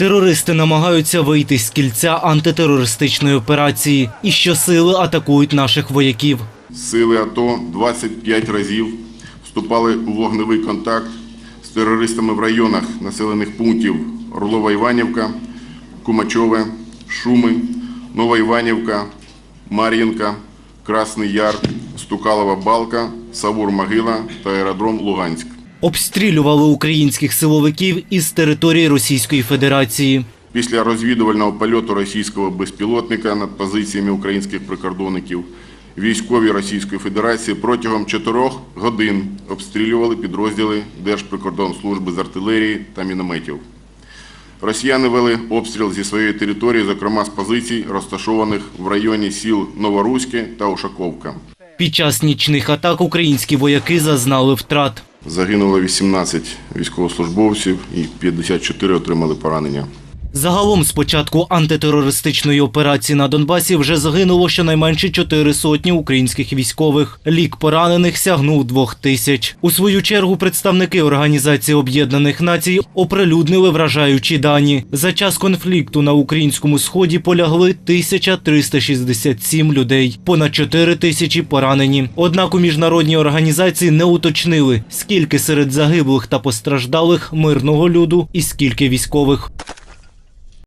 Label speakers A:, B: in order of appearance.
A: Терористи намагаються вийти з кільця антитерористичної операції і щосили атакують наших вояків.
B: Сили АТО 25 разів вступали у вогневий контакт з терористами в районах населених пунктів Орлова Іванівка, Кумачове, Шуми, Нова Іванівка, Мар'їнка, Красний Яр, Стукалова Балка, Савур Могила та аеродром Луганськ.
A: Обстрілювали українських силовиків із території Російської Федерації.
B: Після розвідувального польоту російського безпілотника над позиціями українських прикордонників військові Російської Федерації протягом чотирьох годин обстрілювали підрозділи Держприкордонслужби з артилерії та мінометів. Росіяни вели обстріл зі своєї території, зокрема з позицій, розташованих в районі сіл Новоруське та Ушаковка.
A: Під час нічних атак українські вояки зазнали втрат.
B: Загинуло 18 військовослужбовців і 54 отримали поранення.
A: Загалом з початку антитерористичної операції на Донбасі вже загинуло щонайменше чотири сотні українських військових. Лік поранених сягнув двох тисяч. У свою чергу представники Організації Об'єднаних Націй оприлюднили вражаючі дані. За час конфлікту на українському сході полягли 1367 людей, понад 4 тисячі поранені. Однак у міжнародній організації не уточнили, скільки серед загиблих та постраждалих мирного люду і скільки військових.